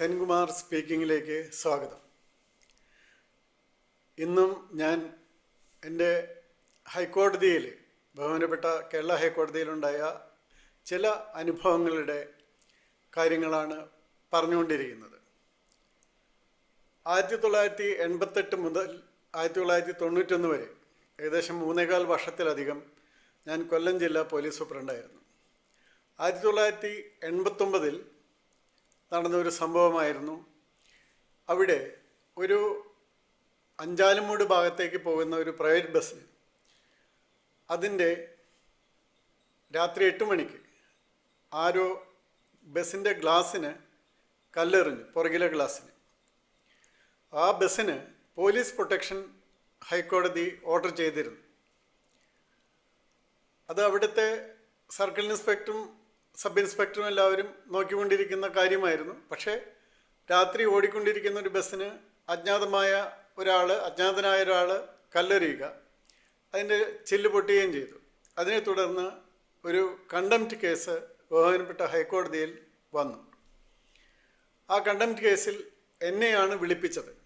സെൻകുമാർ സ്പീക്കിങ്ങിലേക്ക് സ്വാഗതം. ഇന്നും ഞാൻ എന്റെ ഹൈക്കോടതിയിൽ ബഹുമാനപ്പെട്ട കേരള ഹൈക്കോടതിയിലുണ്ടായ ചില അനുഭവങ്ങളുടെ കാര്യങ്ങളാണ് പറഞ്ഞുകൊണ്ടിരിക്കുന്നത്. ആയിരത്തി തൊള്ളായിരത്തി എൺപത്തെട്ട് മുതൽ ആയിരത്തി തൊള്ളായിരത്തി തൊണ്ണൂറ്റൊന്ന് വരെ ഏകദേശം മൂന്നേകാൽ വർഷത്തിലധികം ഞാൻ കൊല്ലം ജില്ലാ പോലീസ് സൂപ്രണ്ടായിരുന്നു. ആയിരത്തി തൊള്ളായിരത്തി എൺപത്തൊമ്പതിൽ നടന്ന ഒരു സംഭവമായിരുന്നു. അവിടെ ഒരു അഞ്ചാലുമൂട് ഭാഗത്തേക്ക് പോകുന്ന ഒരു പ്രൈവറ്റ് ബസ് അതിന്റെ രാത്രി എട്ട് മണിക്ക് ആരോ ബസ്സിന്റെ ഗ്ലാസ്സിന് കല്ലെറിഞ്ഞു പുറകിലെ ഗ്ലാസ്സിന്. ആ ബസ്സിന് പോലീസ് പ്രൊട്ടക്ഷൻ ഹൈക്കോടതി ഓർഡർ ചെയ്തിരുന്നു. അത് അവിടുത്തെ സർക്കിൾ ഇൻസ്പെക്ടറും സബ് ഇൻസ്പെക്ടറും എല്ലാവരും നോക്കിക്കൊണ്ടിരിക്കുന്ന കാര്യമായിരുന്നു. പക്ഷേ രാത്രി ഓടിക്കൊണ്ടിരിക്കുന്ന ഒരു ബസ്സിന് അജ്ഞാതമായ ഒരാൾ അജ്ഞാതനായ ഒരാൾ കല്ലെറിയുക. അതിന്റെ ചില്ല് പൊട്ടുകയും ചെയ്തു. അതിനെ തുടർന്ന് ഒരു കണ്ടംപ്റ്റ് കേസ് ബഹുമാനപ്പെട്ട ഹൈക്കോടതിയിൽ വന്നു. ആ കണ്ടംപ്റ്റ് കേസിൽ എന്നെയാണ് വിളിപ്പിച്ചത്.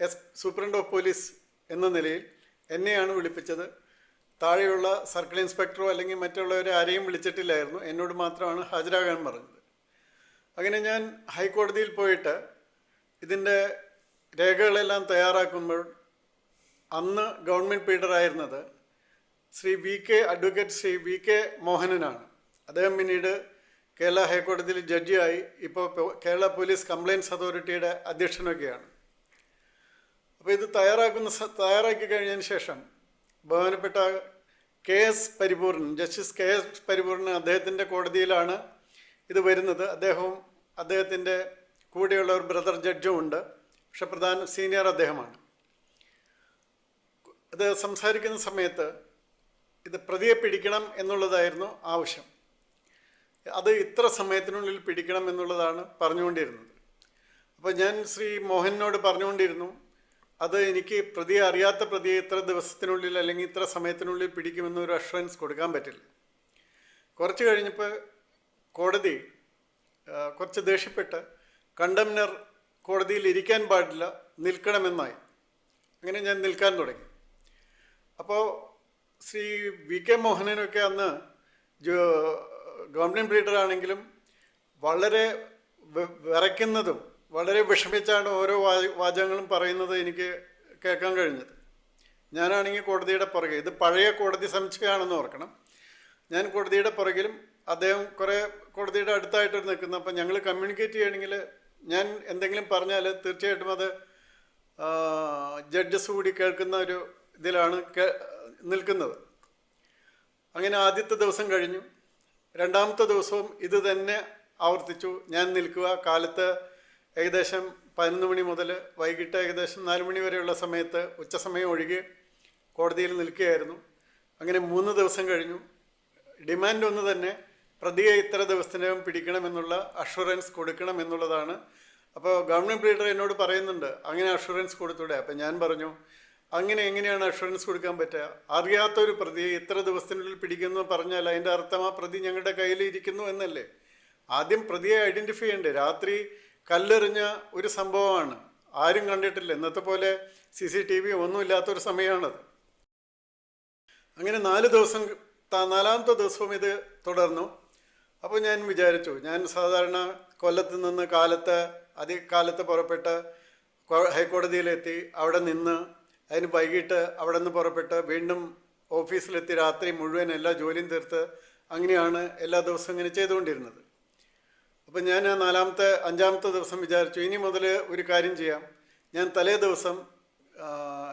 എസ് സൂപ്രണ്ട് ഓഫ് പോലീസ് എന്ന നിലയിൽ എന്നെയാണ് വിളിപ്പിച്ചത്. താഴെയുള്ള സർക്കിൾ ഇൻസ്പെക്ടറോ അല്ലെങ്കിൽ മറ്റുള്ളവരെ ആരെയും വിളിച്ചിട്ടില്ലായിരുന്നു. എന്നോട് മാത്രമാണ് ഹാജരാകാൻ പറഞ്ഞത്. അങ്ങനെ ഞാൻ ഹൈക്കോടതിയിൽ പോയിട്ട് ഇതിന്റെ രേഖകളെല്ലാം തയ്യാറാക്കുമ്പോൾ അന്ന് government പീഡറായിരുന്നത് Shri V K advocate Shri V K മോഹനനാണ്. അദ്ദേഹം പിന്നീട് കേരള ഹൈക്കോടതിയിൽ ജഡ്ജിയായി. ഇപ്പോൾ കേരള പോലീസ് കംപ്ലയിൻസ് അതോറിറ്റിയുടെ അധ്യക്ഷനൊക്കെയാണ്. അപ്പോൾ ഇത് തയ്യാറാക്കുന്ന തയ്യാറാക്കി കഴിഞ്ഞതിന് ശേഷം ബഹുമാനപ്പെട്ട K S Paripoornan justice K S Paripoornan അദ്ദേഹത്തിന്റെ കോടതിയിലാണ് ഇത് വരുന്നത്. അദ്ദേഹവും അദ്ദേഹത്തിന്റെ കൂടെയുള്ള ഒരു ബ്രദർ ജഡ്ജും ഉണ്ട്. പക്ഷെ പ്രധാന സീനിയർ അദ്ദേഹമാണ്. അത് സംസാരിക്കുന്ന സമയത്ത് ഇത് പ്രതിയെ പിടിക്കണം എന്നുള്ളതായിരുന്നു ആവശ്യം. അത് ഇത്ര സമയത്തിനുള്ളിൽ പിടിക്കണം എന്നുള്ളതാണ് പറഞ്ഞുകൊണ്ടിരുന്നത്. അപ്പോൾ ഞാൻ ശ്രീ മോഹനോട് പറഞ്ഞുകൊണ്ടിരുന്നു അത് എനിക്ക് പ്രതിയെ അറിയാത്ത പ്രതിയെ ഇത്ര ദിവസത്തിനുള്ളിൽ അല്ലെങ്കിൽ ഇത്ര സമയത്തിനുള്ളിൽ പിടിക്കുമെന്ന് ഒരു അഷുറൻസ് കൊടുക്കാൻ പറ്റില്ല. കുറച്ച് കഴിഞ്ഞപ്പോൾ കോടതി കുറച്ച് ദേഷ്യപ്പെട്ട് കണ്ടംനർ കോടതിയിൽ ഇരിക്കാൻ പാടില്ല നിൽക്കണമെന്നായി. അങ്ങനെ ഞാൻ നിൽക്കാൻ തുടങ്ങി. അപ്പോൾ ശ്രീ വി കെ മോഹനനൊക്കെ അന്ന് ഗവൺമെന്റ് ബ്രീഡറാണെങ്കിലും വളരെ വിറയ്ക്കുന്നതും വളരെ വിഷമിച്ചാണ് ഓരോ വാചകങ്ങളും പറയുന്നത് എനിക്ക് കേൾക്കാൻ കഴിഞ്ഞത്. ഞാനാണെങ്കിൽ കോടതിയുടെ പുറകെ ഇത് പഴയ കോടതി സംശയമാണെന്ന് ഓർക്കണം. ഞാൻ കോടതിയുടെ പുറകിലും അദ്ദേഹം കുറേ കോടതിയുടെ അടുത്തായിട്ട് നിൽക്കുന്നു. അപ്പം ഞങ്ങൾ കമ്മ്യൂണിക്കേറ്റ് ചെയ്യണമെങ്കിൽ ഞാൻ എന്തെങ്കിലും പറഞ്ഞാൽ തീർച്ചയായിട്ടും അത് ജഡ്ജസ് കൂടി കേൾക്കുന്ന ഒരു ഇതിലാണ് നിൽക്കുന്നത്. അങ്ങനെ ആദ്യത്തെ ദിവസം കഴിഞ്ഞു. രണ്ടാമത്തെ ദിവസവും ഇത് തന്നെ ആവർത്തിച്ചു. ഞാൻ നിൽക്കുക. കാലത്ത് ഏകദേശം പതിനൊന്ന് മണി മുതൽ വൈകിട്ട് ഏകദേശം നാല് മണി വരെയുള്ള സമയത്ത് ഉച്ചസമയം ഒഴികെ കോടതിയിൽ നിൽക്കുകയായിരുന്നു. അങ്ങനെ മൂന്ന് ദിവസം കഴിഞ്ഞു. ഡിമാൻഡ് ഒന്ന് തന്നെ പ്രതിയെ ഇത്ര ദിവസത്തിനകം പിടിക്കണമെന്നുള്ള അഷുറൻസ് കൊടുക്കണം എന്നുള്ളതാണ്. അപ്പോൾ ഗവൺമെന്റ് ലീഡർ എന്നോട് പറയുന്നുണ്ട് അങ്ങനെ അഷുറൻസ് കൊടുത്തൂടെ? അപ്പം ഞാൻ പറഞ്ഞു അങ്ങനെ എങ്ങനെയാണ് അഷുറൻസ് കൊടുക്കാൻ പറ്റുക? അറിയാത്ത ഒരു പ്രതിയെ ഇത്ര ദിവസത്തിനുള്ളിൽ പിടിക്കുന്നു പറഞ്ഞാൽ അതിന്റെ അർത്ഥം ആ പ്രതി ഞങ്ങളുടെ കയ്യിൽ ഇരിക്കുന്നു എന്നല്ലേ? ആദ്യം പ്രതിയെ ഐഡന്റിഫൈ ചെയ്യണ്ടേ? രാത്രി കല്ലെറിഞ്ഞ ഒരു സംഭവമാണ്. ആരും കണ്ടിട്ടില്ല. ഇന്നത്തെ പോലെ സി സി ടി വി ഒന്നുമില്ലാത്തൊരു സമയമാണത്. അങ്ങനെ നാല് ദിവസം നാലാമത്തെ ദിവസവും ഇത് തുടർന്നു. അപ്പോൾ ഞാൻ വിചാരിച്ചു ഞാൻ സാധാരണ കൊല്ലത്ത് നിന്ന് കാലത്ത് അധികാലത്ത് പുറപ്പെട്ട് ഹൈക്കോടതിയിലെത്തി അവിടെ നിന്ന് അതിന് വൈകിട്ട് അവിടെ നിന്ന് പുറപ്പെട്ട് വീണ്ടും ഓഫീസിലെത്തി രാത്രി മുഴുവൻ എല്ലാ ജോലിയും തീർത്ത് അങ്ങനെയാണ് എല്ലാ ദിവസവും ഇങ്ങനെ ചെയ്തുകൊണ്ടിരുന്നത്. അപ്പം ഞാൻ നാലാമത്തെ അഞ്ചാമത്തെ ദിവസം വിചാരിച്ചു ഇനി മുതൽ ഒരു കാര്യം ചെയ്യാം. ഞാൻ തലേ ദിവസം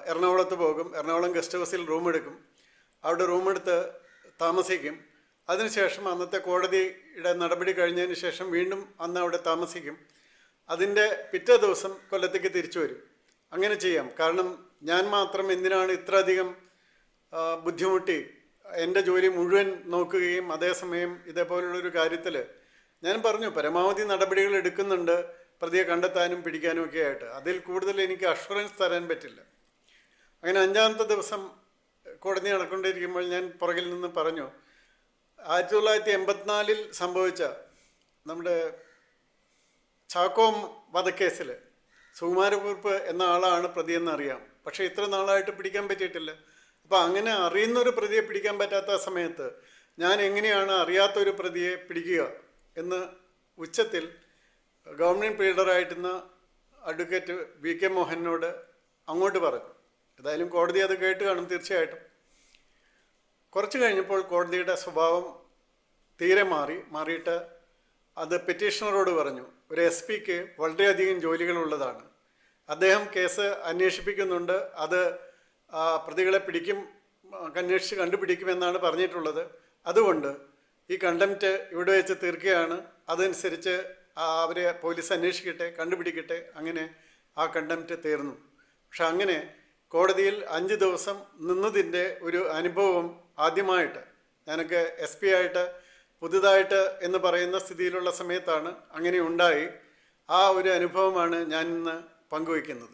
എറണാകുളത്ത് പോകും. എറണാകുളം ഗസ്റ്റ് ഹൗസിൽ റൂം എടുക്കും. അവിടെ റൂം എടുത്ത് താമസിക്കും. അതിനുശേഷം അന്നത്തെ കോടതിയുടെ നടപടി കഴിഞ്ഞതിന് ശേഷം വീണ്ടും അന്ന് അവിടെ താമസിക്കും. അതിന്റെ പിറ്റേ ദിവസം കൊല്ലത്തേക്ക് തിരിച്ചു വരും. അങ്ങനെ ചെയ്യാം. കാരണം ഞാൻ മാത്രം എന്തിനാണ് ഇത്ര അധികം ബുദ്ധിമുട്ടി? എന്റെ ജോലി മുഴുവൻ നോക്കുകയും അതേസമയം ഇതേപോലുള്ളൊരു കാര്യത്തിൽ ഞാൻ പറഞ്ഞു പരമാവധി നടപടികൾ എടുക്കുന്നുണ്ട്. പ്രതിയെ കണ്ടെത്താനും പിടിക്കാനും ഒക്കെ ആയിട്ട്. അതിൽ കൂടുതൽ എനിക്ക് അഷുറൻസ് തരാൻ പറ്റില്ല. അങ്ങനെ അഞ്ചാമത്തെ ദിവസം കോടതി നടക്കൊണ്ടിരിക്കുമ്പോൾ ഞാൻ പുറകിൽ നിന്ന് പറഞ്ഞു ആയിരത്തി തൊള്ളായിരത്തി എൺപത്തിനാലിൽ സംഭവിച്ച നമ്മുടെ ചാക്കോ വധക്കേസിൽ സുകുമാരകുറിപ്പ് എന്ന ആളാണ് പ്രതിയെന്ന് അറിയാം. പക്ഷേ ഇത്ര നാളായിട്ട് പിടിക്കാൻ പറ്റിയിട്ടില്ല. അപ്പോൾ അങ്ങനെ അറിയുന്ന ഒരു പ്രതിയെ പിടിക്കാൻ പറ്റാത്ത സമയത്ത് ഞാൻ എങ്ങനെയാണ് അറിയാത്തൊരു പ്രതിയെ പിടിക്കുക? എന്ന് ഉച്ചത്തിൽ ഗവൺമെന്റ് പ്രീഡറായിരുന്ന അഡ്വക്കേറ്റ് വി കെ മോഹനോട് അങ്ങോട്ട് പറഞ്ഞു. ഏതായാലും കോടതി അത് കേട്ട് കാണും തീർച്ചയായിട്ടും. കുറച്ച് കഴിഞ്ഞപ്പോൾ കോടതിയുടെ സ്വഭാവം തീരെ മാറി. മാറിയിട്ട് അത് പെറ്റീഷണറോട് പറഞ്ഞു. ഒരു എസ് പിക്ക് വളരെയധികം ജോലികളുള്ളതാണ്. അദ്ദേഹം കേസ് അന്വേഷിപ്പിക്കുന്നുണ്ട്. അത് പ്രതികളെ പിടിക്കും അന്വേഷിച്ച് കണ്ടുപിടിക്കുമെന്നാണ് പറഞ്ഞിട്ടുള്ളത്. അതുകൊണ്ട് ഈ കണ്ടംറ്റ് ഇവിടെ വെച്ച് തീർക്കുകയാണ്. അതനുസരിച്ച് അവരെ പോലീസ് അന്വേഷിക്കട്ടെ കണ്ടുപിടിക്കട്ടെ അങ്ങനെ ആ കണ്ടംറ്റ് തീർന്നു. പക്ഷെ അങ്ങനെ കോടതിയിൽ അഞ്ച് ദിവസം നിന്നതിന്റെ ഒരു അനുഭവം ആദ്യമായിട്ട് ഞാനൊക്കെ എസ് പി ആയിട്ട് പുതുതായിട്ട് എന്ന് പറയുന്ന സ്ഥിതിയിലുള്ള സമയത്താണ് അങ്ങനെ ഉണ്ടായി. ആ ഒരു അനുഭവമാണ് ഞാൻ ഇന്ന് പങ്കുവയ്ക്കുന്നത്.